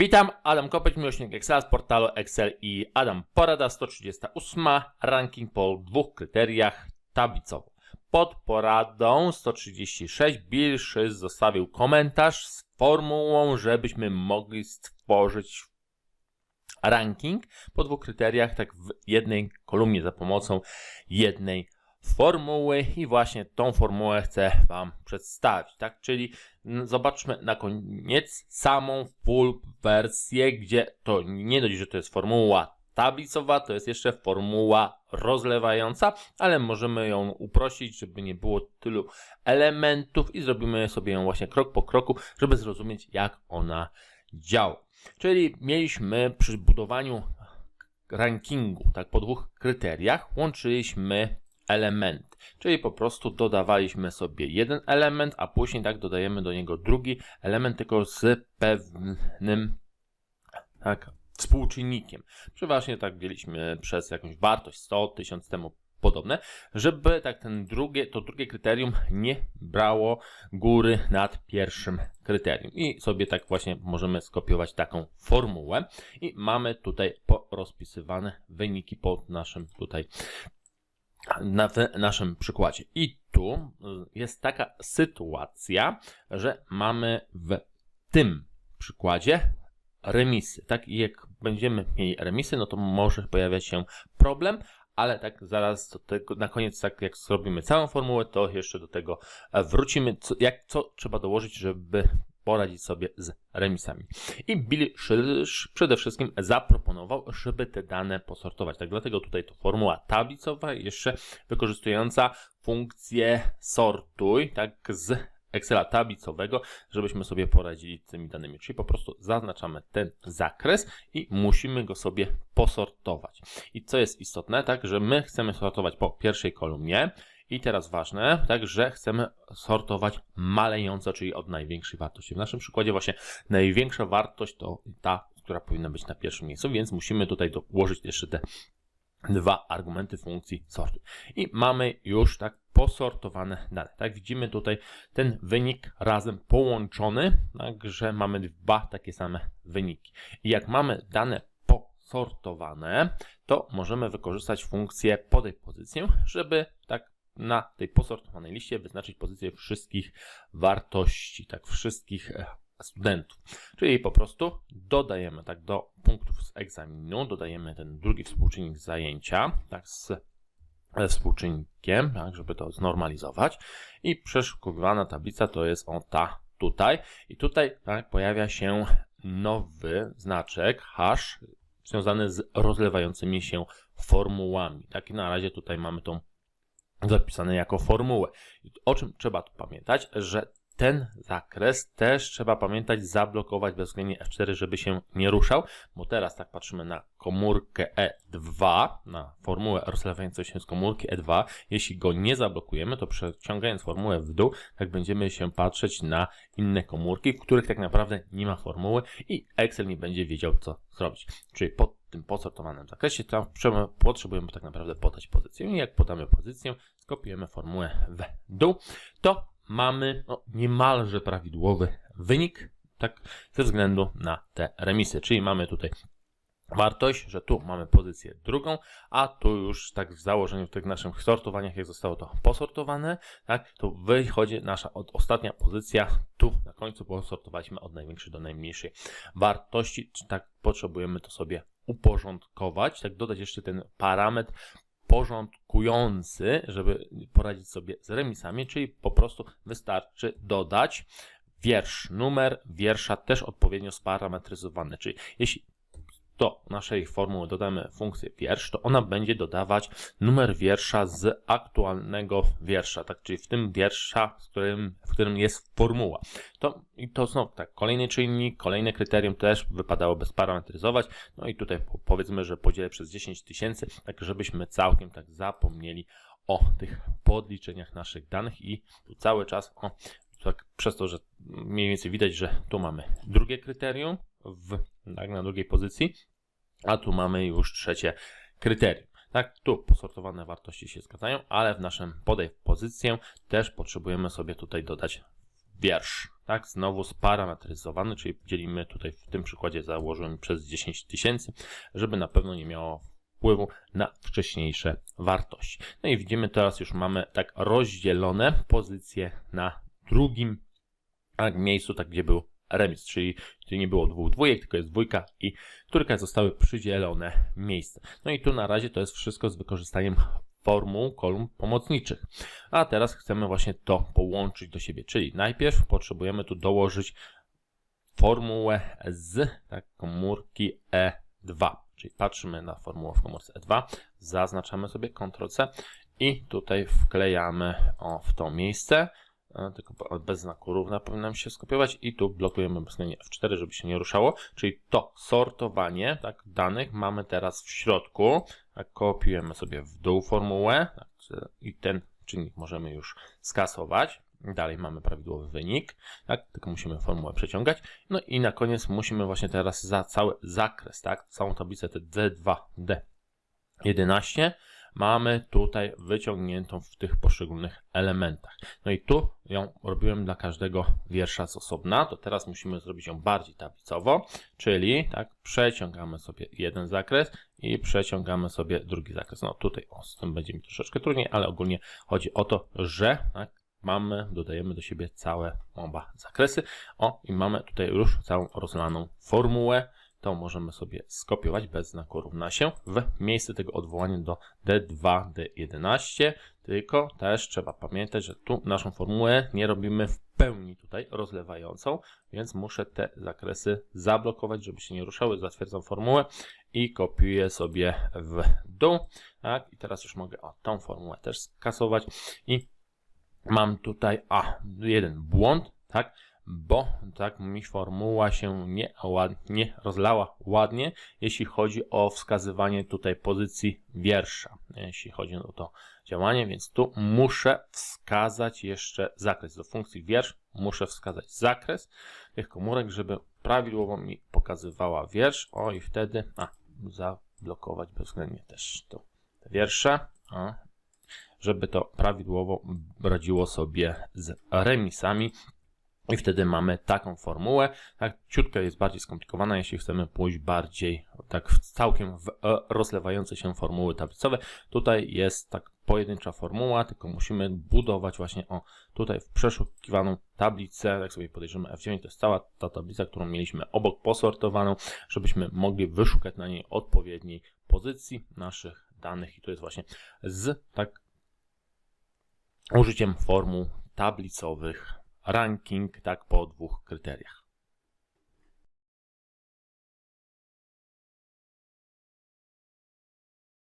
Witam, Adam Kopeć, miłośnik Excel z portalu Excel i Adam Porada 138, ranking po dwóch kryteriach tablicowo. Pod poradą 136 Bill Szyz zostawił komentarz z formułą, żebyśmy mogli stworzyć ranking po dwóch kryteriach, tak w jednej kolumnie za pomocą jednej formuły i właśnie tą formułę chcę Wam przedstawić, tak? Czyli zobaczmy na koniec samą full wersję, gdzie to nie dość, że to jest formuła tablicowa, to jest jeszcze formuła rozlewająca, ale możemy ją uprościć, żeby nie było tylu elementów i zrobimy sobie ją właśnie krok po kroku, żeby zrozumieć jak ona działa. Czyli mieliśmy przy budowaniu rankingu, tak po dwóch kryteriach, łączyliśmy element, czyli po prostu dodawaliśmy sobie jeden element, a później tak dodajemy do niego drugi element, tylko z pewnym tak, współczynnikiem. Przeważnie tak wzięliśmy przez jakąś wartość 100, 1000 temu podobne, żeby tak ten drugie, to drugie kryterium nie brało góry nad pierwszym kryterium. I sobie tak właśnie możemy skopiować taką formułę i mamy tutaj rozpisywane wyniki pod naszym tutaj na naszym przykładzie. I tu y, jest taka sytuacja, że mamy w tym przykładzie remisy. Tak, i jak będziemy mieli remisy, no to może pojawiać się problem, ale tak zaraz do tego, na koniec, tak jak zrobimy całą formułę, to jeszcze do tego wrócimy, co, jak, co trzeba dołożyć, żeby poradzić sobie z remisami. I Bill Schilsch przede wszystkim zaproponował, żeby te dane posortować. Tak dlatego tutaj to formuła tablicowa, jeszcze wykorzystująca funkcję sortuj, tak z Excela tablicowego, żebyśmy sobie poradzili z tymi danymi. Czyli po prostu zaznaczamy ten zakres i musimy go sobie posortować. I co jest istotne, tak, że my chcemy sortować po pierwszej kolumnie, i teraz ważne, tak, że chcemy sortować malejąco, czyli od największej wartości. W naszym przykładzie właśnie największa wartość to ta, która powinna być na pierwszym miejscu, więc musimy tutaj dołożyć jeszcze te dwa argumenty funkcji sortu. I mamy już tak posortowane dane. Tak, widzimy tutaj ten wynik razem połączony, tak, że mamy dwa takie same wyniki. I jak mamy dane posortowane, to możemy wykorzystać funkcję podaj pozycję, żeby tak na tej posortowanej liście wyznaczyć pozycję wszystkich wartości, tak, wszystkich e, studentów. Czyli po prostu dodajemy tak do punktów z egzaminu, dodajemy ten drugi współczynnik zajęcia, tak, z e, współczynnikiem, tak, żeby to znormalizować i przeszukiwana tablica to jest o ta tutaj i tutaj tak, pojawia się nowy znaczek hash związany z rozlewającymi się formułami. Tak i na razie tutaj mamy tą zapisane jako formułę. O czym trzeba tu pamiętać, że ten zakres też trzeba pamiętać zablokować bezwzględnie F4, żeby się nie ruszał, bo teraz tak patrzymy na komórkę E2, na formułę rozlewającą się z komórki E2. Jeśli go nie zablokujemy, to przeciągając formułę w dół, tak będziemy się patrzeć na inne komórki, w których tak naprawdę nie ma formuły i Excel nie będzie wiedział, co zrobić. Czyli pod tym posortowanym zakresie tam potrzebujemy tak naprawdę podać pozycję. I jak podamy pozycję, skopiujemy formułę w dół, to mamy no, niemalże prawidłowy wynik, tak, ze względu na te remisy. Czyli mamy tutaj wartość, że tu mamy pozycję drugą, a tu już tak w założeniu w tych naszych sortowaniach, jak zostało to posortowane, tak, to wychodzi nasza od, ostatnia pozycja, tu na końcu posortowaliśmy od największej do najmniejszej wartości, tak potrzebujemy to sobie uporządkować, tak dodać jeszcze ten parametr porządkujący, żeby poradzić sobie z remisami, czyli po prostu wystarczy dodać wiersz, numer wiersza też odpowiednio sparametryzowany, czyli jeśli do naszej formuły dodamy funkcję wiersz, to ona będzie dodawać numer wiersza z aktualnego wiersza, tak, czyli w tym wiersza, w którym, w którym jest formuła. To, I to znowu tak, kolejny czynnik, kolejne kryterium też wypadałoby sparametryzować, no i tutaj powiedzmy, że podzielę przez 10 tysięcy, tak żebyśmy całkiem tak zapomnieli o tych podliczeniach naszych danych i tu cały czas, o, tak przez to, że mniej więcej widać, że tu mamy drugie kryterium w, tak, na drugiej pozycji, a tu mamy już trzecie kryterium. Tak, tu posortowane wartości się zgadzają, ale w naszym podaj pozycję też potrzebujemy sobie tutaj dodać wiersz. tak, znowu sparametryzowany, czyli dzielimy tutaj w tym przykładzie założyłem przez 10 tysięcy, żeby na pewno nie miało wpływu na wcześniejsze wartości. No i widzimy teraz już mamy tak rozdzielone pozycje na drugim miejscu, tak gdzie był remis, czyli nie było dwóch dwójek, tylko jest dwójka i trójka zostały przydzielone miejsca. No i tu na razie to jest wszystko z wykorzystaniem formuł kolumn pomocniczych. A teraz chcemy właśnie to połączyć do siebie, czyli najpierw potrzebujemy tu dołożyć formułę z tak, komórki E2. Czyli patrzymy na formułę w komórce E2, zaznaczamy sobie Ctrl-C i tutaj wklejamy o, w to miejsce, tylko bez znaku równa powinnam się skopiować. I tu blokujemy bezwzględnie F4, żeby się nie ruszało, czyli to sortowanie tak, danych mamy teraz w środku, tak, kopiujemy sobie w dół formułę. Tak, i ten czynnik możemy już skasować. Dalej mamy prawidłowy wynik, tak, tylko musimy formułę przeciągać. No i na koniec musimy właśnie teraz za cały zakres, tak, całą tablicę te D2, D11 mamy tutaj wyciągniętą w tych poszczególnych elementach. No i tu ją robiłem dla każdego wiersza z osobna, to teraz musimy zrobić ją bardziej tablicowo, czyli tak, przeciągamy sobie jeden zakres i przeciągamy sobie drugi zakres. No tutaj o, z tym będzie mi troszeczkę trudniej, ale ogólnie chodzi o to, że tak, mamy, dodajemy do siebie całe oba zakresy. O, i mamy tutaj już całą rozlaną formułę. To możemy sobie skopiować bez znaku równa się w miejsce tego odwołania do D2, D11. Tylko też trzeba pamiętać, że tu naszą formułę nie robimy w pełni tutaj rozlewającą, więc muszę te zakresy zablokować, żeby się nie ruszały. Zatwierdzam formułę i kopiuję sobie w dół. Tak, i teraz już mogę o, tą formułę też skasować i mam tutaj a, jeden błąd, tak, bo tak mi formuła się nie, ładnie rozlała ładnie, jeśli chodzi o wskazywanie tutaj pozycji wiersza, jeśli chodzi o to działanie, więc tu muszę wskazać jeszcze zakres do funkcji wiersz, muszę wskazać zakres tych komórek, żeby prawidłowo mi pokazywała wiersz, o i wtedy, a, zablokować bezwzględnie też tu te wiersze, a, żeby to prawidłowo radziło sobie z remisami. I wtedy mamy taką formułę. Tak, ciutka jest bardziej skomplikowana, jeśli chcemy pójść bardziej tak w, całkiem w e, rozlewające się formuły tablicowe. Tutaj jest tak pojedyncza formuła, tylko musimy budować właśnie o tutaj w przeszukiwaną tablicę. Jak sobie podejrzymy F9, to jest cała ta tablica, którą mieliśmy obok posortowaną, żebyśmy mogli wyszukać na niej odpowiedniej pozycji naszych danych. I to jest właśnie z tak użyciem formuł tablicowych ranking tak po dwóch kryteriach.